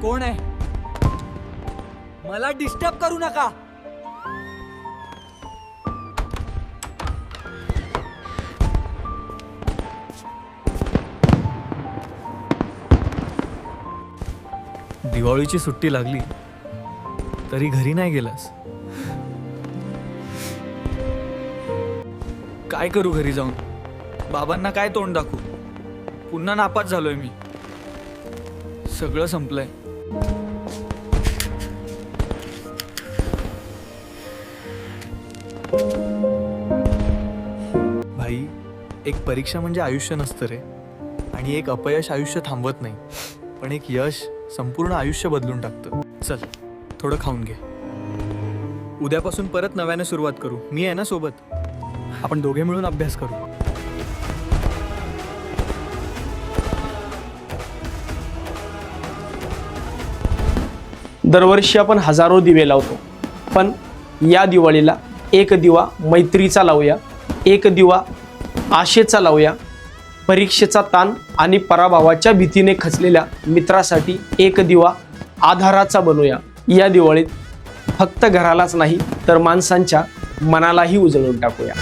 कोण आहे? मला डिस्टर्ब करू नका. दिवाळीची सुट्टी लागली. तरी घरी नाही गेलास. काय करू घरी जाऊन? बाबांना काय तोंड दाखवू? पुन्हा नापास झालोय मी. सगळं संपलंय. भाई एक परीक्षा म्हणजे आयुष्य नसतं रे. आणि एक अपयश आयुष्य थांबवत नाही. पण एक यश संपूर्ण आयुष्य बदलून टाकतं. चल थोडं खाऊन घे. उद्यापासून परत नव्याने सुरुवात करू. मी आहे ना सोबत? आपण दोघे मिळून अभ्यास करू. दरवर्षी आपण हजारो दिवे लावतो. पण या दिवाळीला एक दिवा मैत्रीचा लावूया एक दिवा आशेचा लावूया परीक्षेचा ताण आणि पराभवाच्या भीतीने खचलेल्या मित्रासाठी एक दिवा आधाराचा बनूया. या दिवाळीत फक्त घरालाच नाही तर माणसांच्या मनालाही उजळून टाकूया.